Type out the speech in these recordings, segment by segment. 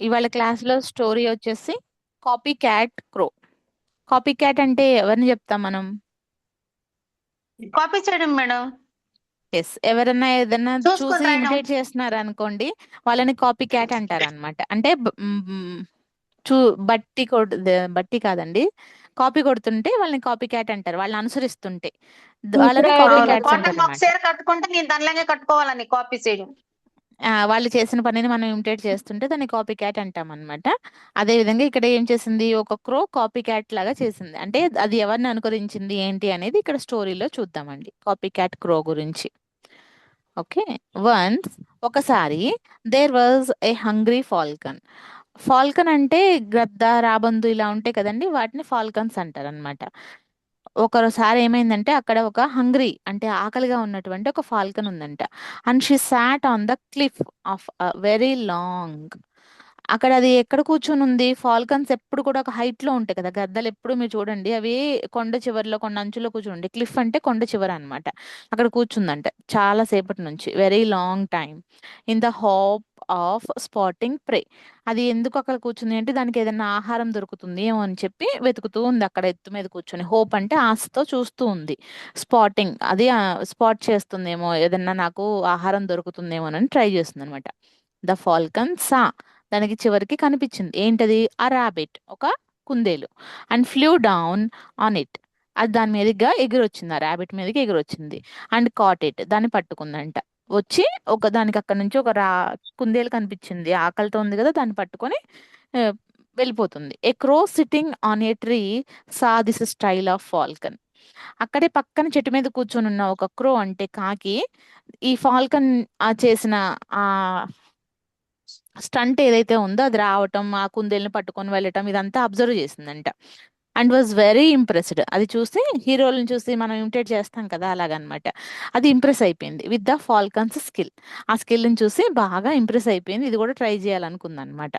ఇవాళ క్లాస్లో స్టోరీ వచ్చేసి copy cat crow copy cat అంటే ఎవరిని చెప్తాం మనం? కాపీ చేయడం మేడం. ఎస్ ఎవరన్నా ఏదన్నా చూసుకొని చూసి రాయడం. ఇమిటేట్ చేస్తున్నారు అనుకోండి వాళ్ళని కాపీ క్యాట్ అంటారు అనమాట అంటే బ- మ్, చూ బట్టి కొడు ద- బట్టి కాదండి. కాపీ కొడుతుంటే వాళ్ళని కాపీ క్యాట్ అంటారు. వాళ్ళని అనుసరిస్తుంటే. ద- వాళ్ళని కాపీ అవును క్యాట్స్ కాటన్ అంటారు చీర కట్టుకుంటే నేను దానిలాగే కట్టుకోవాలని కాపీ చేయడం. వాళ్ళు చేసిన పనిని మనం ఇమిటేట్ చేస్తుంటే దాన్ని కాపీ క్యాట్ అంటాం అనమాట అదే విధంగా ఇక్కడ ఏం చేసింది? ఒక క్రో కాపీ క్యాట్ లాగా చేసింది. అంటే అది ఎవరిని అనుకరించింది? ఏంటి అనేది ఇక్కడ స్టోరీలో చూద్దామండి. కాపీ క్యాట్ క్రో గురించి. ఓకే. వన్స్ ఒకసారి there was a hungry falcon. Falcon అంటే గద్ద రాబందు ఇలా ఉంటాయి కదండి వాటిని ఫాల్కన్స్ అంటారు అనమాట ఒకసారి ఏమైందంటే అక్కడ ఒక హంగ్రీ అంటే ఆకలిగా ఉన్నటువంటి ఒక ఫాల్కన్ ఉందంట. And she sat on the cliff of very long. అక్కడ అది ఎక్కడ కూర్చొని ఉంది? ఫాల్కన్స్ ఎప్పుడు కూడా ఒక హైట్లో ఉంటాయి కదా గద్దలు ఎప్పుడు మీరు చూడండి అవి కొండ చివరిలో కొండ అంచులో కూర్చుండి క్లిఫ్ అంటే కొండ చివర అనమాట అక్కడ కూర్చుందంట చాలా సేపటి నుంచి very long time in the hope of spotting prey. అది ఎందుకు అక్కడ కూర్చుంది అంటే దానికి ఏదైనా ఆహారం దొరుకుతుంది ఏమో అని చెప్పి వెతుకుతూ ఉంది అక్కడ ఎత్తు మీద కూర్చొని. హోప్ అంటే ఆశతో చూస్తూ ఉంది. స్పాటింగ్ అది స్పాట్ చేస్తుందేమో ఏదన్నా నాకు ఆహారం దొరుకుతుందేమో అని ట్రై చేస్తుంది అనమాట ద ఫాల్కన్ సా దానికి చివరికి కనిపించింది. ఏంటది? ఆ ర్యాబిట్ ఒక కుందేలు. And flew down on it. అది దాని మీదగా ఎగిరొచ్చింది ఆ ర్యాబిట్ మీదకి ఎగిరొచ్చింది. అండ్ కాట్ ఇట్ దాన్ని పట్టుకుందంట. వచ్చి ఒక దానికి అక్కడ నుంచి ఒక రా కుందేలు కనిపించింది. ఆకలితో ఉంది కదా దాన్ని పట్టుకొని వెళ్ళిపోతుంది. A crow sitting on a tree saw this style of falcon అక్కడే పక్కన చెట్టు మీద కూర్చొని ఉన్న ఒక క్రో అంటే కాకి ఈ ఫాల్కన్ ఆ చేసిన ఆ స్టంట్ ఏదైతే ఉందో అది రావటం ఆ కుందేల్ని పట్టుకొని వెళ్ళటం ఇదంతా అబ్జర్వ్ చేసిందంట. And was very impressed. అది చూసి హీరోలను చూసి మనం ఇమిటేట్ చేస్తాం కదా అలాగనమాట. అది ఇంప్రెస్ అయిపోయింది విత్ ద ఫాల్కన్స్ స్కిల్. ఆ స్కిల్ని చూసి బాగా ఇంప్రెస్ అయిపోయింది. ఇది కూడా try చేయాలనుకుందనమాట.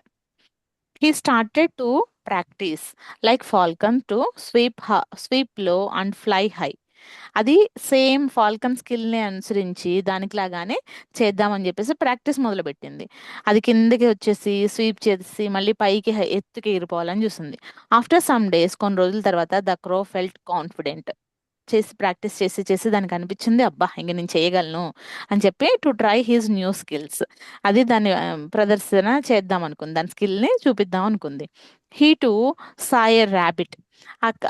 He started to practise like falcon to sweep స్వీప్లో and fly high అది సేమ్ ఫాల్కన్ స్కిల్ని అనుసరించి దానికి లాగానే చేద్దామని చెప్పేసి ప్రాక్టీస్ మొదలుపెట్టింది. అది కిందకి వచ్చేసి స్వీప్ చేసి మళ్ళీ పైకి ఎత్తుకి ఎగిరిపోవాలని చూసింది. ఆఫ్టర్ సమ్ డేస్ కొన్ని రోజుల తర్వాత ద క్రో ఫెల్ట్ కాన్ఫిడెంట్. చేసి ప్రాక్టీస్ చేసి చేసి దానికి అనిపించింది అబ్బా! ఇంక నేను చేయగలను అని చెప్పి to try his new skills. అది దాన్ని ప్రదర్శన చేద్దాం అనుకుంది. దాని స్కిల్ని చూపిద్దాం అనుకుంది. He to saw a rabbit.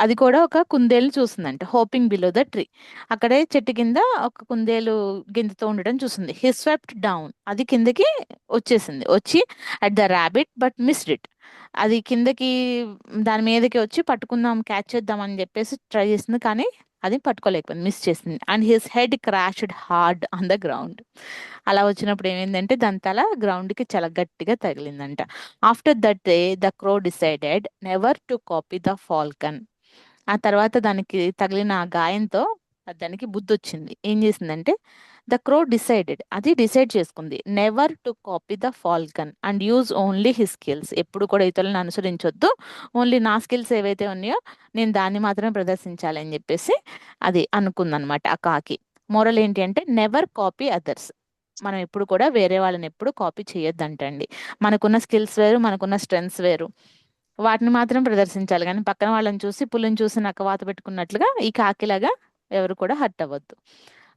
అది కూడా ఒక కుందేలు చూసిందంట. Hopping below the tree. అక్కడే చెట్టు కింద ఒక కుందేలు గింజతో ఉండడం చూసింది. He swept down. అది కిందకి వచ్చేసింది. వచ్చి at the rabbit but missed it. అది కిందకి దాని మీదకి వచ్చి పట్టుకుందాం క్యాచ్ చేద్దాం అని చెప్పేసి ట్రై చేసింది. కానీ అది పట్టుకోలేకపోయింది మిస్ చేసింది. And his head crashed hard on the ground అలా వచ్చినప్పుడు ఏమైందంటే దాని తల గ్రౌండ్కి చాలా గట్టిగా తగిలిందంట. After that day the crow decided never to copy the falcon ఆ తర్వాత దానికి తగిలిన ఆ గాయంతో దానికి బుద్ధి వచ్చింది ఏం చేసిందంటే ద క్రో డిసైడెడ్. అది డిసైడ్ చేసుకుంది. Never to copy the falcon and use only his skills ఎప్పుడు కూడా ఇతరులను అనుసరించొద్దు. ఓన్లీ నా స్కిల్స్ ఏవైతే ఉన్నాయో నేను దాన్ని మాత్రమే ప్రదర్శించాలి అని చెప్పేసి అది అనుకుందనమాట ఆ కాకి. మోరల్ ఏంటి అంటే నెవర్ కాపీ అదర్స్ మనం ఎప్పుడు కూడా వేరే వాళ్ళని ఎప్పుడు కాపీ చేయొద్దంటండి. మనకున్న స్కిల్స్ వేరు మనకున్న స్ట్రెంగ్స్ వేరు. వాటిని మాత్రం ప్రదర్శించాలి. కానీ పక్కన వాళ్ళని చూసి పులిని చూసి నక్కవాత పెట్టుకున్నట్లుగా ఈ కాకిలాగా ఎవరు కూడా హర్ట్ అవ్వద్దు.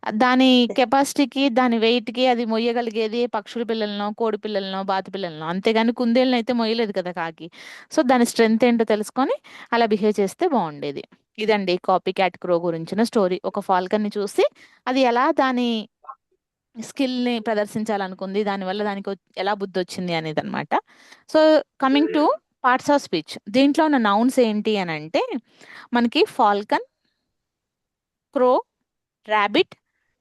దాని కెపాసిటీకి దాని weight కి అది మొయ్యగలిగేది పక్షుల పిల్లలనో కోడి పిల్లలనో బాతు పిల్లలనో అంతేగాని కుందేళ్ళని అయితే మొయ్యలేదు కదా కాకి. సో దాని స్ట్రెంగ్త్ ఏంటో తెలుసుకొని అలా బిహేవ్ చేస్తే బాగుండేది. ఇదండి కాపీ క్యాట్ క్రో గురించిన స్టోరీ. ఒక ఫాల్కన్ని చూసి అది ఎలా దాని స్కిల్ని ప్రదర్శించాలనుకుంది దానివల్ల దానికి ఎలా బుద్ధి వచ్చింది అనేది అనమాట so coming to parts of speech. దీంట్లో ఉన్న నౌన్స్ ఏంటి అని అంటే మనకి falcon crow rabbit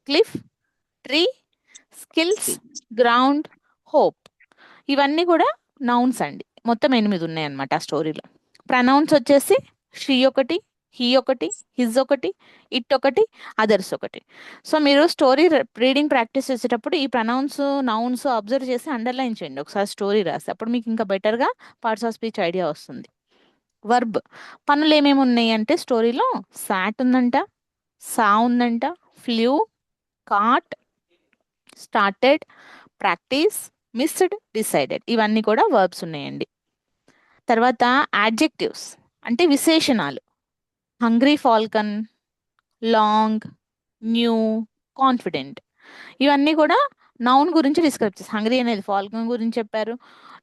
cliff tree skills ground hope. ఇవన్నీ కూడా నౌన్స్ అండి. మొత్తం ఎనిమిది ఉన్నాయి అన్నమాట ఆ స్టోరీలో. ప్రనౌన్స్ వచ్చేసి షీ ఒకటి హీ ఒకటి హిజ్ ఒకటి ఇట్ ఒకటి అదర్స్ ఒకటి. సో మీరు స్టోరీ రీడింగ్ ప్రాక్టీస్ చేసేటప్పుడు ఈ ప్రనౌన్స్ నౌన్స్ అబ్జర్వ్ చేసి అండర్లైన్ చేయండి. ఒకసారి స్టోరీ రాసి. అప్పుడు మీకు ఇంకా బెటర్గా పార్ట్స్ ఆఫ్ స్పీచ్ ఐడియా వస్తుంది. వర్బ్ పనులు ఏమేమి ఉన్నాయి అంటే స్టోరీలో సాట్ ఉందంట సా ఉందంట flew caught started practice missed decided. ఇవన్నీ కూడా వర్బ్స్ ఉన్నాయండి. తర్వాత యాడ్జెక్టివ్స్ అంటే విశేషణాలు. Hungry falcon long new confident ఇవన్నీ కూడా నౌన్ గురించి డిస్క్రైబ్ చేస్తారు హంగ్రీ అనేది ఫాల్కన్ గురించి చెప్పారు.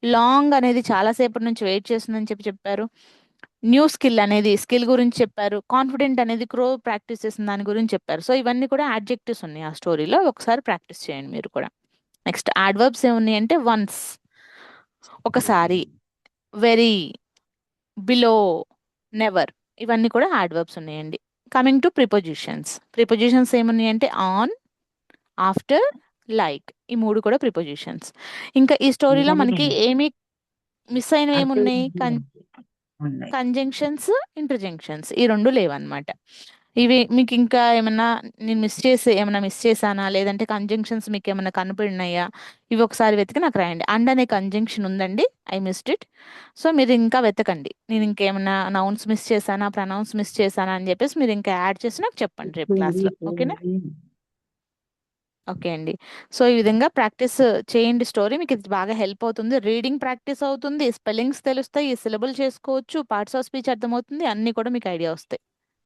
లాంగ్ అనేది చాలాసేపటి నుంచి వెయిట్ చేస్తుందని చెప్పి చెప్పారు. న్యూ స్కిల్ అనేది స్కిల్ గురించి చెప్పారు కాన్ఫిడెంట్ అనేది క్రో ప్రాక్టీస్ చేసిన దాని గురించి చెప్పారు. సో ఇవన్నీ కూడా యాడ్జెక్టివ్స్ ఉన్నాయి ఆ స్టోరీలో. ఒకసారి ప్రాక్టీస్ చేయండి మీరు కూడా. నెక్స్ట్ యాడ్వర్బ్స్ ఏమున్నాయి అంటే వన్స్. ఒకసారి. వెరీ. బిలో. నెవర్. ఇవన్నీ కూడా యాడ్వర్బ్స్ ఉన్నాయండి. Coming to prepositions. ప్రిపోజిషన్స్ ఏమున్నాయి అంటే ఆన్ ఆఫ్టర్ లైక్. ఈ మూడు కూడా ప్రిపోజిషన్స్. ఇంకా ఈ స్టోరీలో మనకి ఏమి మిస్ అయినవి ఏమున్నాయి? కన్ ఉన్నాయి. కంజంక్షన్స్ ఇంటర్జంక్షన్స్ ఈ రెండు లేవన్నమాట. ఇవి మీకు ఇంకా ఏమన్నా నేను మిస్ చేసి ఏమైనా మిస్ చేశానా? లేదంటే కంజంక్షన్స్ మీకు ఏమైనా కనపడినాయా? ఇవి ఒకసారి వెతికి నాకు రాయండి. అండ్ అనే కంజంక్షన్ ఉందండి. ఐ మిస్డ్ ఇట్ సో మీరు ఇంకా వెతకండి. నేను ఇంకేమైనా నౌన్స్ మిస్ చేశానా? ప్రనౌన్స్ మిస్ చేశానా? అని చెప్పేసి మీరు ఇంకా యాడ్ చేసి నాకు చెప్పండి రేపు క్లాస్లో ఓకేనా ఓకే అండి. సో ఈ విధంగా ప్రాక్టీస్ చేయండి స్టోరీ. మీకు ఇది బాగా హెల్ప్ అవుతుంది. రీడింగ్ ప్రాక్టీస్ అవుతుంది. స్పెల్లింగ్స్ తెలుస్తాయి. సిలబుల్ చేసుకోవచ్చు. పార్ట్స్ ఆఫ్ స్పీచ్ అర్థమవుతుంది. అన్నీ కూడా మీకు ఐడియా వస్తాయి.